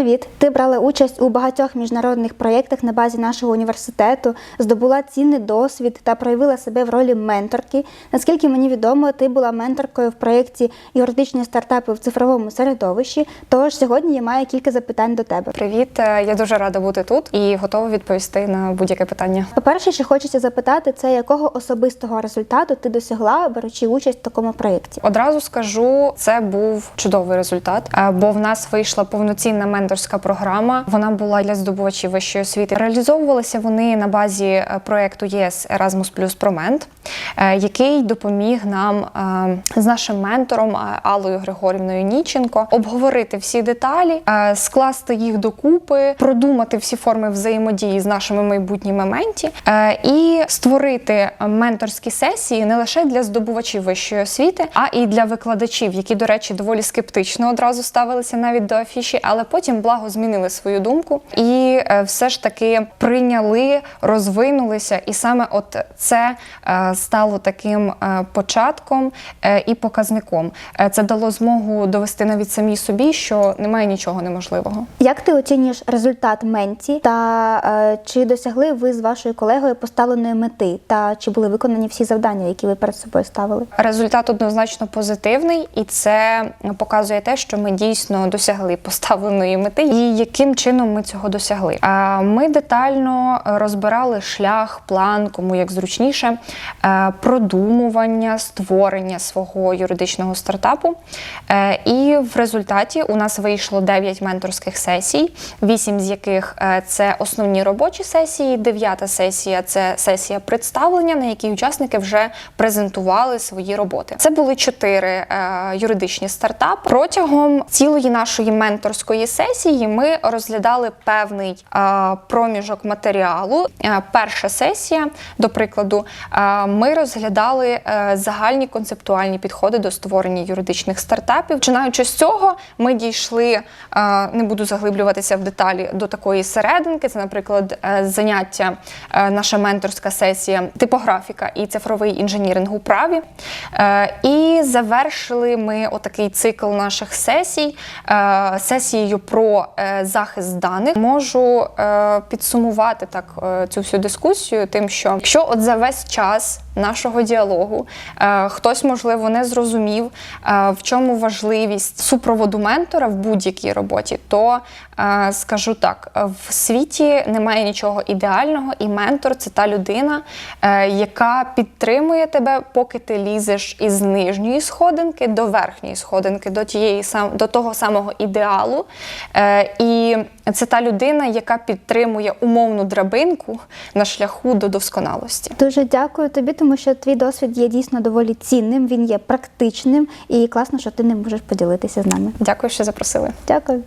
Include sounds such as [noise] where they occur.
Привіт! Ти брала участь у багатьох міжнародних проєктах на базі нашого університету, здобула цінний досвід та проявила себе в ролі менторки. Наскільки мені відомо, ти була менторкою в проєкті юридичні стартапи в цифровому середовищі. Тож сьогодні я маю кілька запитань до тебе. Привіт, е, я дуже рада бути тут і готова відповісти на будь-яке питання. По-перше, що хочеться запитати, це якого особистого результату ти досягла, беручи участь в такому проєкті? Одразу скажу, це був чудовий результат, е, бо в нас вийшла повноцінна менторська програма. Вона була для здобувачів вищої освіти. Реалізовувалися вони на базі е, проекту ЄС Erasmus Plus Proment, е, який допоміг нам е, з нашим ментором Аллою Григорівною Ніченко обговорити всі деталі, скласти їх докупи, продумати всі форми взаємодії з нашими майбутніми менті і створити менторські сесії не лише для здобувачів вищої освіти, а і для викладачів, які, до речі, доволі скептично одразу ставилися навіть до афіші, але потім благо змінили свою думку і е, все ж таки прийняли, розвинулися. І саме от це е, стало таким е, початком і показником. Це дало змогу довести навіть самій собі, що немає нічого неможливого. Як ти оцінюєш результат менті та чи досягли ви з вашою колегою поставленої мети, та чи були виконані всі завдання, які ви перед собою ставили? Результат однозначно позитивний, і це показує те, що ми дійсно досягли [laughs] поставленої мети, і яким чином ми цього досягли. Ми детально розбирали шлях, план, кому як зручніше, е, продумування, створення свого юридичного стартапу. Е, І в результаті у нас вийшло 9 менторських сесій, 8 з яких е, це основні робочі сесії, дев'ята сесія це сесія представлення, на якій учасники вже презентували свої роботи. Це були чотири юридичні стартапи. Протягом цілої нашої менторської сесії ми розглядали певний проміжок матеріалу. Е, перша сесія, до прикладу, е, ми розглядали е, загальні концептуальні підходи до створення юридичних стартапів. Починаючи з цього, ми дійшли, не буду заглиблюватися в деталі до такої серединки. Це, наприклад, заняття, наша менторська сесія, типографіка і цифровий інженіринг у праві. І завершили ми отакий цикл наших сесій сесією про е, захист даних. Можу е, підсумувати так е, цю всю дискусію, тим, що якщо от за весь час нашого діалогу е, хтось, можливо, не зрозумів, е, в чому важливість супроводу ментора в будь-якій роботі, то е, скажу так: в світі немає нічого ідеального, і ментор це та людина, яка підтримує тебе, поки ти лізеш із нижньої сходинки до верхньої сходинки, до тієї до того самого ідеалу. І це та людина, яка підтримує умовну драбинку на шляху до досконалості. Дуже дякую тобі, тому що твій досвід є дійсно доволі цінним, він є практичним і класно, що ти ним можеш поділитися з нами. Дякую, що запросили. Дякую.